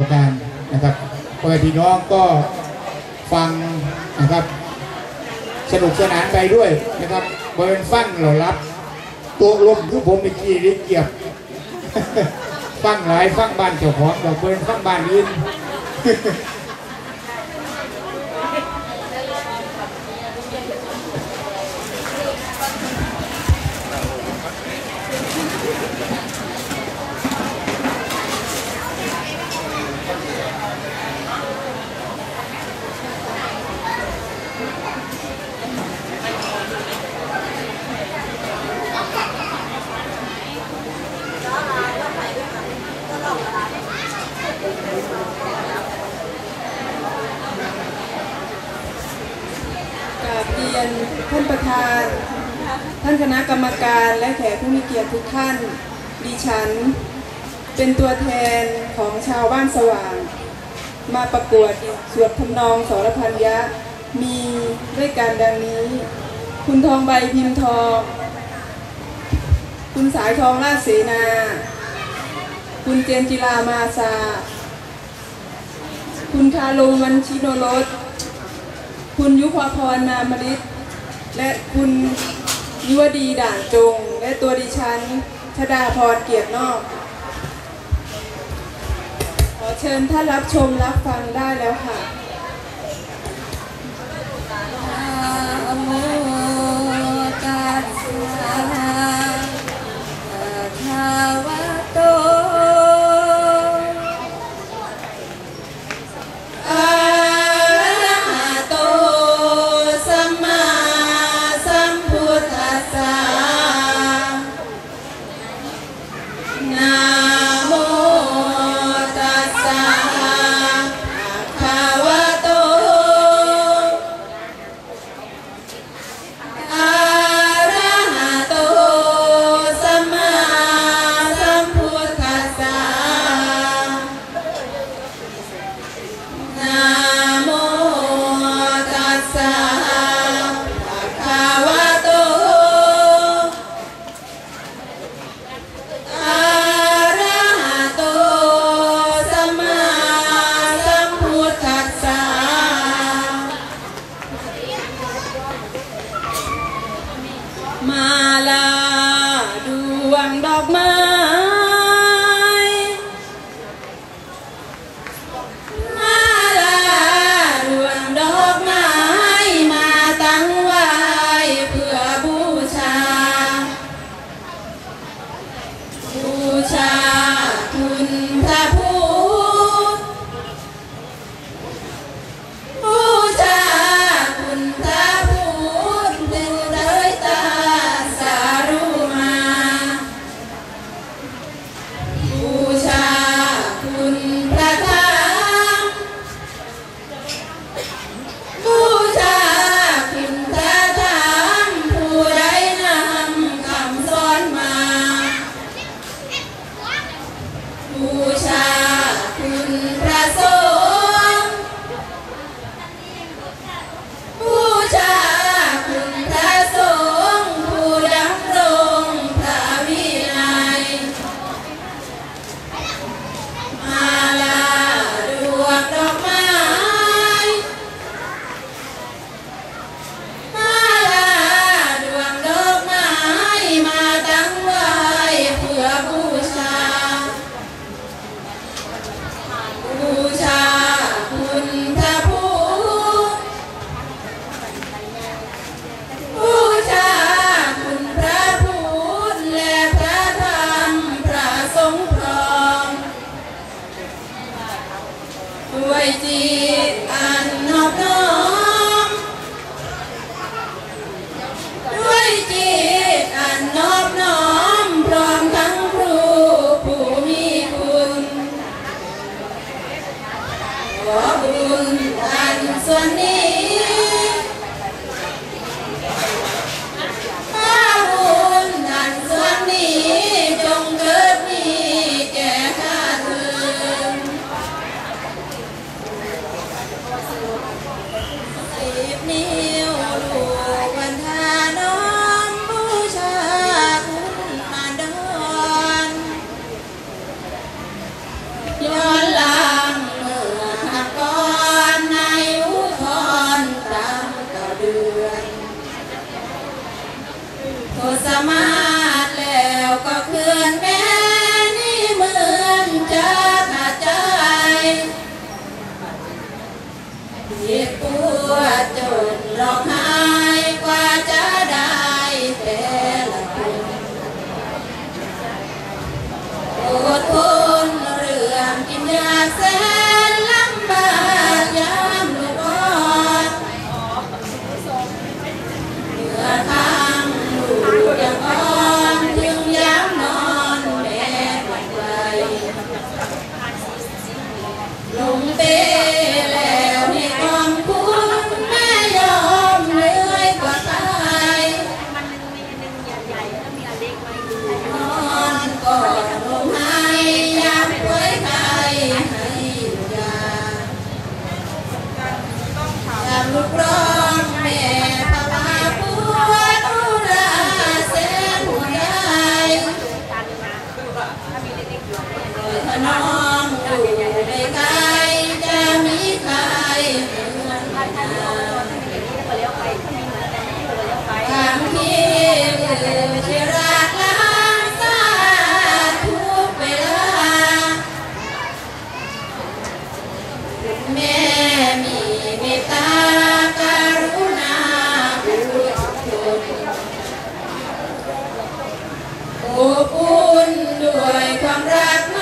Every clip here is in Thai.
การนะครับพ่อแม่พี่น้องก็ฟังนะครับ สนุกสนานไปด้วยนะครับบริเวณฟังเรารับตัวลมคือผมในกี้ได้เกียบ ฟังหลายฟังบ้านเจ้าของเราบริเวณฟังบ้านอื่น กราบเรียนท่านประธาน ท่านค ณะกรรมการและแขกผู้มีเกียรติทุกท่าน ดิฉัน เป็นตัวแทนของชาวบ้านสว่าง มาประกวดสวดทำนองสรพันยะ มีด้วยกันดังนี้ คุณทองใบพิมพ์ทอง คุณสายทองราชเสนา คุณเจนจิลามาซา คุณคารุวันชิโนรสคุณยุพพรนามฤทธิ์และคุณ ยวดีด่านจง และตัวดิฉันชดาพรเกียรตินอก ขอเชิญท่านรับชมรับฟังได้แล้วค่ะ มาลาดวงดอกไม้ ความรัก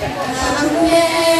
ท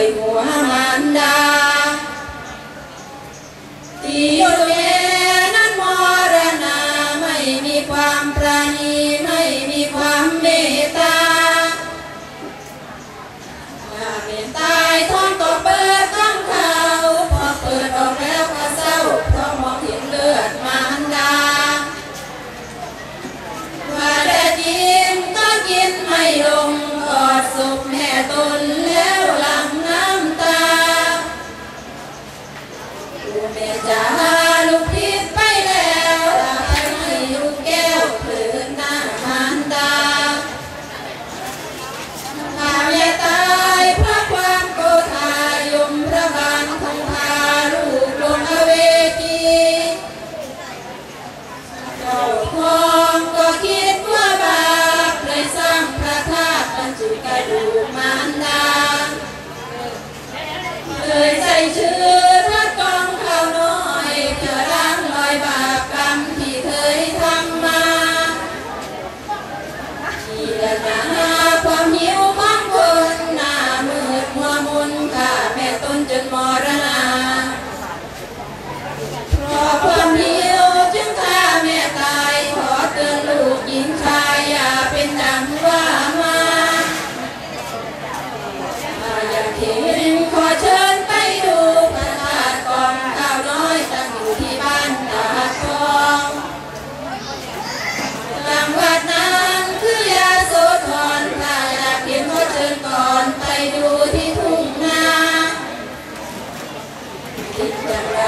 đời mùa màn đa Yeah.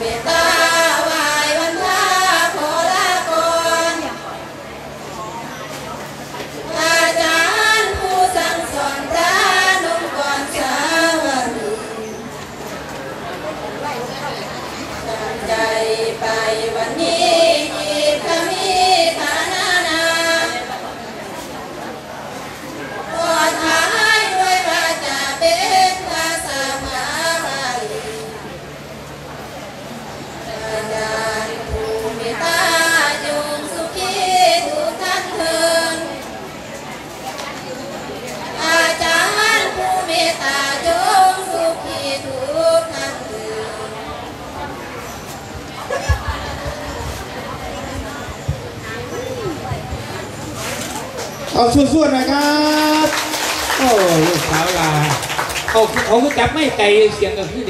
别的 ส่วนนะครับ โอ้ลูกสาวลาเขาเขาก็จับไม่ไกลเสียงกับพี่